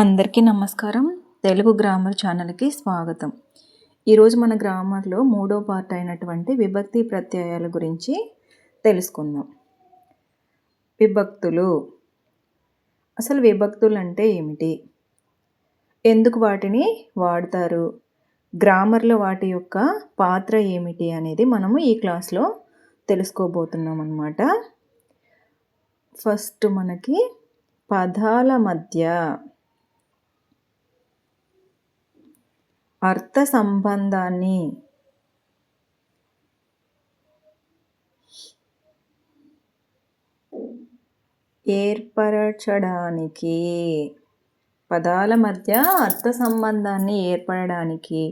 అందరికీ నమస్కారం. తెలుగు గ్రామర్ ఛానల్కి స్వాగతం. ఈరోజు మన గ్రామర్లో మూడో పార్ట్ అయినటువంటి విభక్తి ప్రత్యయాల గురించి తెలుసుకుందాం. విభక్తులు. అసలు విభక్తులు అంటే ఏమిటి? ఎందుకు వాటిని వాడతారు? గ్రామర్లో వాటి యొక్క పాత్ర ఏమిటి అనేది మనము ఈ క్లాస్లో తెలుసుకోబోతున్నాం అన్నమాట ఫస్ట్ మనకి పదాల మధ్య అర్థ సంబంధాన్ని ఏర్పరచడానికి పదాల మధ్య అర్థ సంబంధాన్ని ఏర్పడడానికి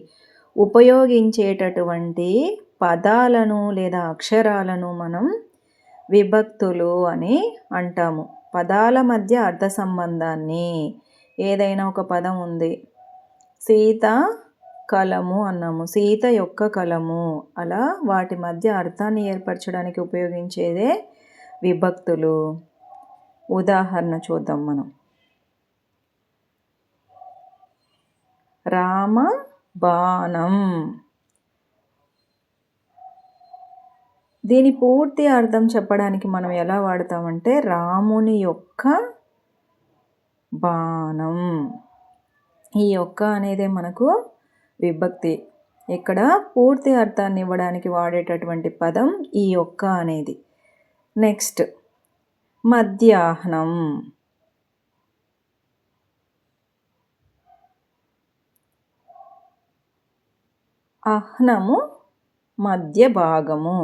ఉపయోగించేటటువంటి పదాలను లేదా అక్షరాలను మనం విభక్తులు అని అంటాము. పదాల మధ్య అర్థ సంబంధాన్ని ఏదైనా ఒక పదం ఉంది. సీత కలము అన్నాము. సీత యొక్క కలము. అలా వాటి మధ్య అర్థాన్ని ఏర్పరచడానికి ఉపయోగించేదే విభక్తులు. ఉదాహరణ చూద్దాం మనం. రామ బాణం. దీని పూర్తి అర్థం చెప్పడానికి మనం ఎలా వాడతామంటే రాముని యొక్క బాణం. ఈ యొక్క అనేదే మనకు విభక్తి. ఇక్కడ పూర్తి అర్థాన్ని ఇవ్వడానికి వాడేటటువంటి పదం ఈ యొక్క అనేది. నెక్స్ట్ మధ్యాహ్నం. అహ్నము మధ్య భాగము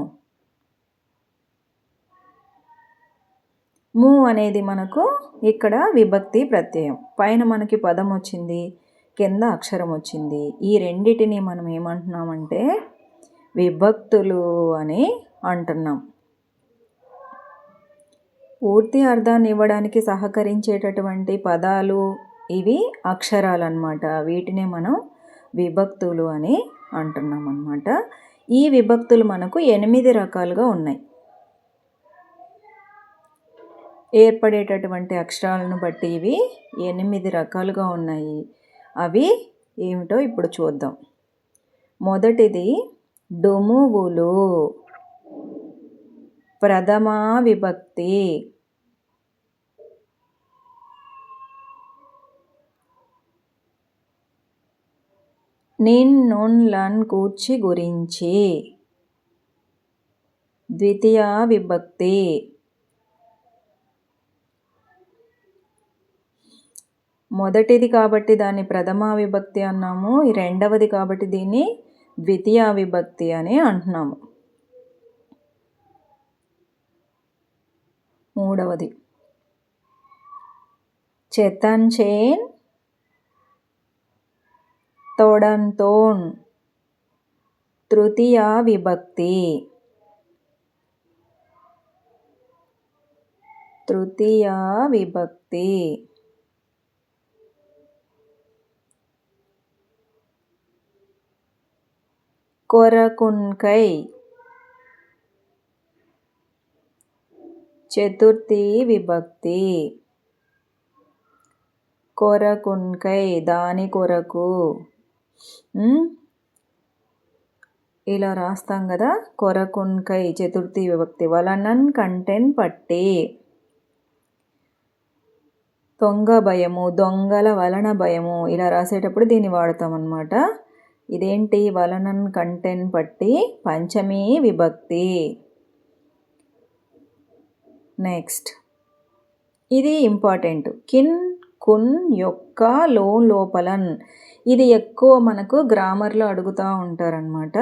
ము అనేది మనకు ఇక్కడ విభక్తి ప్రత్యయం. పైన మనకి పదం వచ్చింది. కింద అక్షరం వచ్చింది. ఈ రెండిటిని మనం ఏమంటున్నామంటే విభక్తులు అని అంటున్నాం. పూర్తి అర్థాన్ని ఇవ్వడానికి సహకరించేటటువంటి పదాలు ఇవి అక్షరాలు అనమాట వీటినే మనం విభక్తులు అని అంటున్నాం అన్నమాట ఈ విభక్తులు మనకు ఎనిమిది రకాలుగా ఉన్నాయి. ఏర్పడేటటువంటి అక్షరాలను బట్టి ఇవి ఎనిమిది రకాలుగా ఉన్నాయి. అవి ఏమిటో ఇప్పుడు చూద్దాం. మొదటిది డొమువులు. ప్రథమా విభక్తి. నిన్ లన్ కూర్చి గురించి. ద్వితీయ విభక్తి. మొదటిది కాబట్టి దాన్ని ప్రథమా విభక్తి అన్నాము. రెండవది కాబట్టి దీన్ని ద్వితీయ విభక్తి అని అంటున్నాము. మూడవది. చెతన్చేన్ తోడంతోన్ తృతీయ విభక్తి. తృతీయ విభక్తి. కొరకున్కై చతుర్థి విభక్తి. కొరకున్కై దాని కొరకు ఇలా రాస్తాం కదా కొరకున్కై చతుర్థి విభక్తి వలనన్ కంటెన్ పట్టి. దొంగ భయము దొంగల వలన భయము ఇలా రాసేటప్పుడు దీన్ని వాడతాం అన్నమాట ఇదేంటి వలనన్ కంటెన్ పట్టి పంచమీ విభక్తి? నెక్స్ట్. ఇది ఇంపార్టెంట్. కిన్ కున్ యొక్క లోన్ లోపలన్. ఇది ఎక్కువ మనకు గ్రామర్లో అడుగుతూ ఉంటారనమాట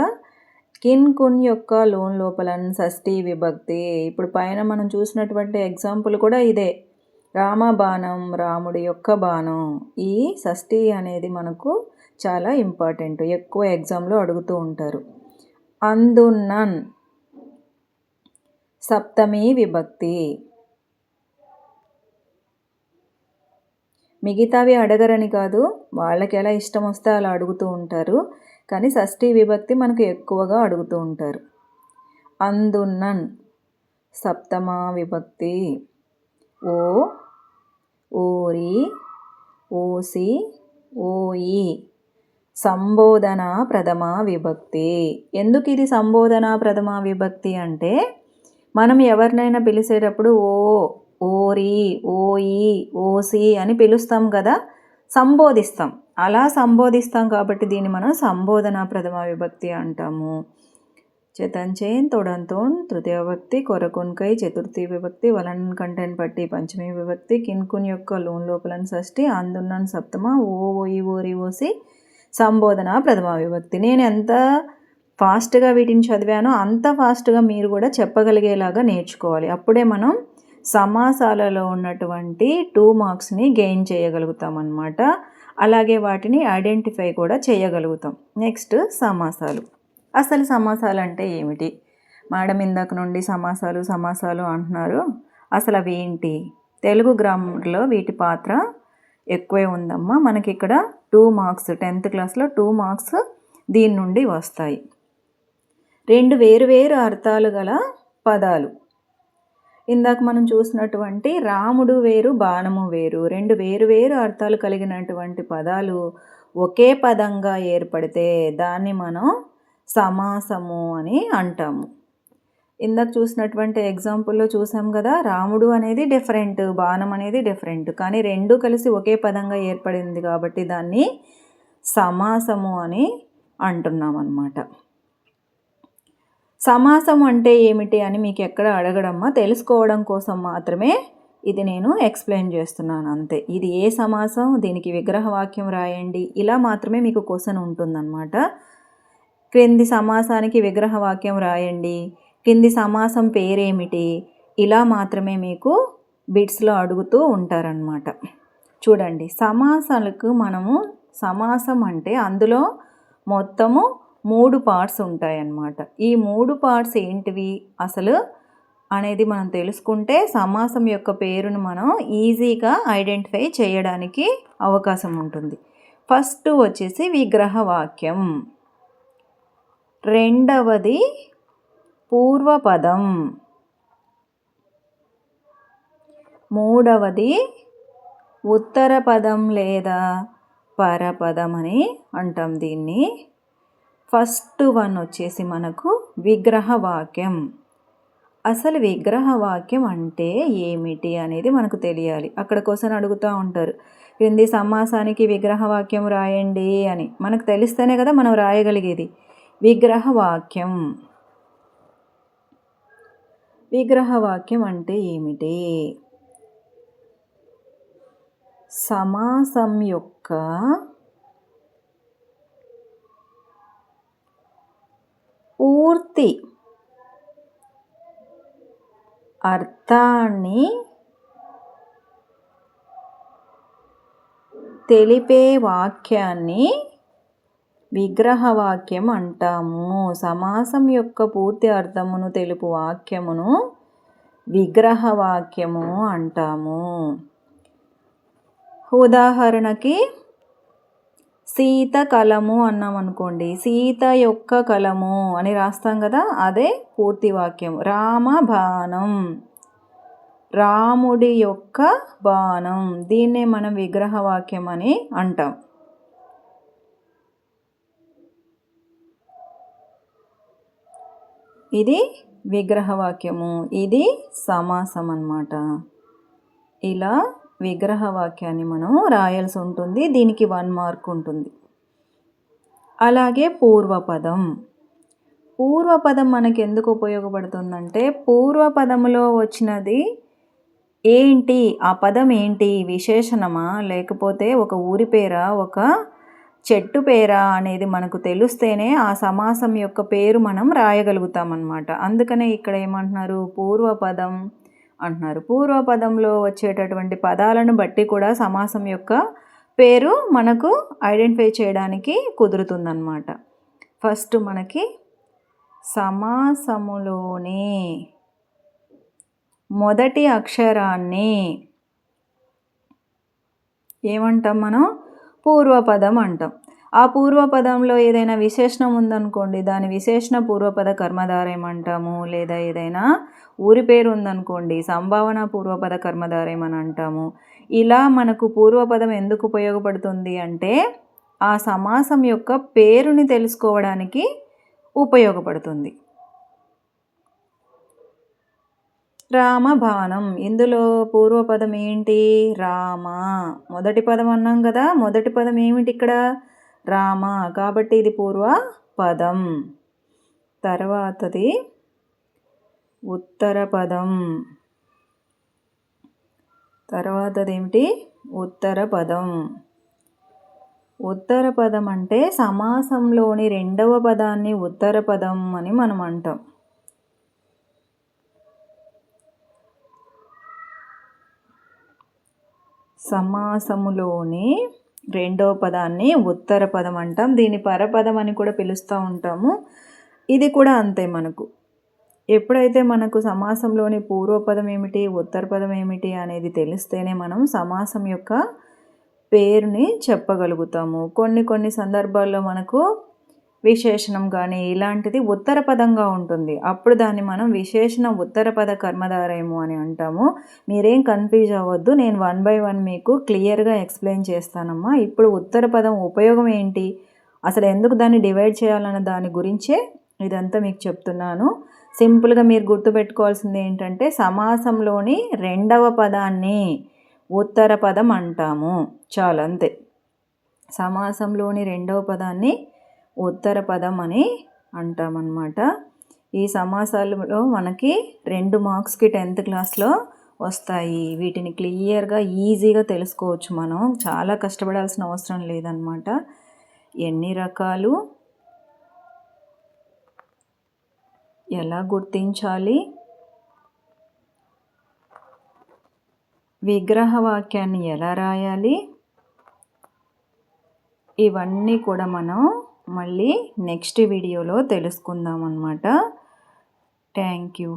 కిన్ కున్ యొక్క లోన్ లోపలన్ షష్ఠీ విభక్తి. ఇప్పుడు పైన మనం చూసినటువంటి ఎగ్జాంపుల్ కూడా ఇదే. రామ బాణం రాముడి యొక్క బాణం. ఈ షష్ఠీ అనేది మనకు చాలా ఇంపార్టెంట్ ఎక్కువ ఎగ్జామ్లో అడుగుతూ ఉంటారు. అందున్నన్ సప్తమి విభక్తి. మిగతావి అడగరని కాదు వాళ్ళకి ఎలా ఇష్టం వస్తే అలా అడుగుతూ ఉంటారు. కానీ షష్ఠి విభక్తి మనకు ఎక్కువగా అడుగుతూ ఉంటారు. అందున్నన్ సప్తమా విభక్తి. ఓ ఊరి ఓసి ఓయి. సంబోధన ప్రథమ విభక్తి ఎందుకు ఇది సంబోధన ప్రథమ విభక్తి అంటే మనం ఎవరినైనా పిలిచేటప్పుడు ఓ ఓరి ఓయి ఓసి అని పిలుస్తాం కదా సంబోధిస్తాం. అలా సంబోధిస్తాం కాబట్టి దీన్ని మనం సంబోధన ప్రథమ విభక్తి అంటాము చేతన్ తొడంతోన్ తృతీయ విభక్తి కొరకొన్కై చతుర్థి విభక్తి వలన్ కంటెన్ పట్టి పంచమి విభక్తి కిన్కున్ యొక్క లోన్ లోపలన్ షష్ఠి అందున్నన్ సప్తమ ఓ ఓయి ఓరి ఓసి సంబోధన ప్రథమ విభక్తి. నేను ఎంత ఫాస్ట్గా వీటిని చదివానో అంత ఫాస్ట్గా మీరు కూడా చెప్పగలిగేలాగా నేర్చుకోవాలి. అప్పుడే మనం సమాసాలలో ఉన్నటువంటి టూ మార్క్స్ని గెయిన్ చేయగలుగుతాం అన్నమాట అలాగే వాటిని ఐడెంటిఫై కూడా చేయగలుగుతాం. నెక్స్ట్ సమాసాలు. అసలు సమాసాలు అంటే ఏమిటి? మేడం ఇందాక నుండి సమాసాలు సమాసాలు అంటున్నారు. అసలు అవి ఏంటి? తెలుగు గ్రామర్లో వీటి పాత్ర ఎక్కువే ఉందమ్మా. మనకి ఇక్కడ టూ మార్క్స్ టెన్త్ క్లాస్లో టూ మార్క్స్ దీని నుండి వస్తాయి. రెండు వేరు వేరు అర్థాలు గల పదాలు. ఇందాక మనం చూసినటువంటి రాముడు వేరు బాణము వేరు రెండు వేరు వేరు అర్థాలు కలిగినటువంటి పదాలు ఒకే పదంగా ఏర్పడితే దాన్ని మనం సమాసము అని అంటాము. ఇందాక చూసినటువంటి ఎగ్జాంపుల్లో చూసాం కదా రాముడు అనేది డిఫరెంట్ బాణం అనేది డిఫరెంట్ కానీ రెండు కలిసి ఒకే పదంగా ఏర్పడింది కాబట్టి దాన్ని సమాసము అని అంటున్నాం అన్నమాట. సమాసం అంటే ఏమిటి అని మీకు ఎక్కడ అడగడమ్మా? తెలుసుకోవడం కోసం మాత్రమే ఇది నేను ఎక్స్ప్లెయిన్ చేస్తున్నాను అంతే. ఇది ఏ సమాసం? దీనికి విగ్రహ వాక్యం రాయండి. ఇలా మాత్రమే మీకు క్వశ్చన్ ఉంటుందన్నమాట. క్రింది సమాసానికి విగ్రహ వాక్యం రాయండి. కింది సమాసం పేరేమిటి? ఇలా మాత్రమే మీకు బిట్స్లో అడుగుతూ ఉంటారనమాట చూడండి సమాసాలకు మనము సమాసం అంటే అందులో మొత్తము మూడు పార్ట్స్ ఉంటాయన్నమాట. ఈ మూడు పార్ట్స్ ఏంటివి? అసలు అనేది మనం తెలుసుకుంటే సమాసం యొక్క పేరును మనం ఈజీగా ఐడెంటిఫై చేయడానికి అవకాశం ఉంటుంది. ఫస్ట్ వచ్చేసి విగ్రహవాక్యం రెండవది పూర్వపదం. మూడవది ఉత్తర పదం లేదా పరపదం అని అంటాం దీన్ని. ఫస్ట్ వన్ వచ్చేసి మనకు విగ్రహవాక్యం. అసలు విగ్రహవాక్యం అంటే ఏమిటి అనేది మనకు తెలియాలి. అక్కడ కోసం అడుగుతూ ఉంటారు. క్రింది సమాసానికి విగ్రహవాక్యం రాయండి అని. మనకు తెలిస్తేనే కదా మనం రాయగలిగేది. విగ్రహవాక్యం. విగ్రహవాక్యం అంటే ఏమిటి? సమాసం యొక్క పూర్తి అర్థాన్ని తెలిపే వాక్యాన్ని విగ్రహవాక్యం అంటాము. సమాసం యొక్క పూర్తి అర్థమును తెలుపు వాక్యమును విగ్రహవాక్యము అంటాము. ఉదాహరణకి సీత కలము అన్నాం అనుకోండి సీత యొక్క కలము అని రాస్తాం కదా అదే పూర్తి వాక్యం. రామ బాణం రాముడి యొక్క బాణం. దీన్నే మనం విగ్రహ వాక్యం అని అంటాం. ఇది విగ్రహవాక్యము. ఇది సమాసం అన్నమాట ఇలా విగ్రహవాక్యాన్ని మనం రాయాల్సి ఉంటుంది. దీనికి వన్ మార్క్ ఉంటుంది. అలాగే పూర్వపదం. పూర్వపదం మనకు ఎందుకు ఉపయోగపడుతుందంటే పూర్వపదములో వచ్చినది ఏంటి? ఆ పదం ఏంటి? విశేషణమా? లేకపోతే ఒక ఊరి పేరా? ఒక చెట్టు పేరా అనేది మనకు తెలిస్తేనే ఆ సమాసం యొక్క పేరు మనం రాయగలుగుతాం అన్నమాట అందుకనే ఇక్కడ ఏమంటున్నారు? పూర్వపదం అంటున్నారు. పూర్వపదంలో వచ్చేటటువంటి పదాలను బట్టి కూడా సమాసం యొక్క పేరు మనకు ఐడెంటిఫై చేయడానికి కుదురుతుందన్నమాట. ఫస్ట్ మనకి సమాసములోని మొదటి అక్షరాన్ని ఏమంటాం మనం? పూర్వపదం అంటాం. ఆ పూర్వపదంలో ఏదైనా విశేషణం ఉందనుకోండి దాని విశేషణ పూర్వపద కర్మధారం అంటాము లేదా ఏదైనా ఊరి పేరు ఉందనుకోండి సంభావన పూర్వపద కర్మధారం అని అంటాము ఇలా మనకు పూర్వపదం ఎందుకు ఉపయోగపడుతుంది అంటే ఆ సమాసం యొక్క పేరుని తెలుసుకోవడానికి ఉపయోగపడుతుంది. రామబాణం ఇందులో పూర్వపదం ఏంటి రామ. మొదటి పదం అన్నాం కదా మొదటి పదం ఏమిటి ఇక్కడ? రామ. కాబట్టి ఇది పూర్వ పదం తర్వాతది ఉత్తర పదం తర్వాతది ఏమిటి ఉత్తర పదం ఉత్తర పదం అంటే సమాసంలోని రెండవ పదాన్ని ఉత్తర పదం అని మనం అంటాం. సమాసములోని రెండవ పదాన్ని ఉత్తర పదం అంటాం. దీని పరపదం అని కూడా పిలుస్తూ ఉంటాము. ఇది కూడా అంతే మనకు. ఎప్పుడైతే మనకు సమాసంలోని పూర్వపదం ఏమిటి ఉత్తర పదం ఏమిటి అనేది తెలిస్తేనే మనం సమాసం యొక్క పేరుని చెప్పగలుగుతాము. కొన్ని కొన్ని సందర్భాల్లో మనకు విశేషణం కానీ ఇలాంటిది ఉత్తర పదంగా ఉంటుంది. అప్పుడు దాన్ని మనం విశేషణ ఉత్తర పద కర్మధారయము అని అంటాము. మీరేం కన్ఫ్యూజ్ అవ్వద్దు. నేను వన్ బై వన్ మీకు క్లియర్గా ఎక్స్ప్లెయిన్ చేస్తానమ్మా. ఇప్పుడు ఉత్తర పదం ఉపయోగం ఏంటి? అసలు ఎందుకు దాన్ని డివైడ్ చేయాలన్న దాని గురించే ఇదంతా మీకు చెప్తున్నాను. సింపుల్గా మీరు గుర్తుపెట్టుకోవాల్సింది ఏంటంటే సమాసంలోని రెండవ పదాన్ని ఉత్తర పదం అంటాము. చాలంతే అంతే. సమాసంలోని రెండవ పదాన్ని ఉత్తర పదం అని అంటామన్నమాట. ఈ సమాసాలలో మనకి రెండు మార్క్స్కి టెన్త్ క్లాస్లో వస్తాయి. వీటిని క్లియర్గా ఈజీగా తెలుసుకోవచ్చు మనం. చాలా కష్టపడాల్సిన అవసరం లేదనమాట ఎన్ని రకాలు? ఎలా గుర్తించాలి? విగ్రహవాక్యాన్ని ఎలా రాయాలి? ఇవన్నీ కూడా మనం మళ్ళీ నెక్స్ట్ వీడియోలో తెలుసుకుందాం అన్నమాట థ్యాంక్ యూ.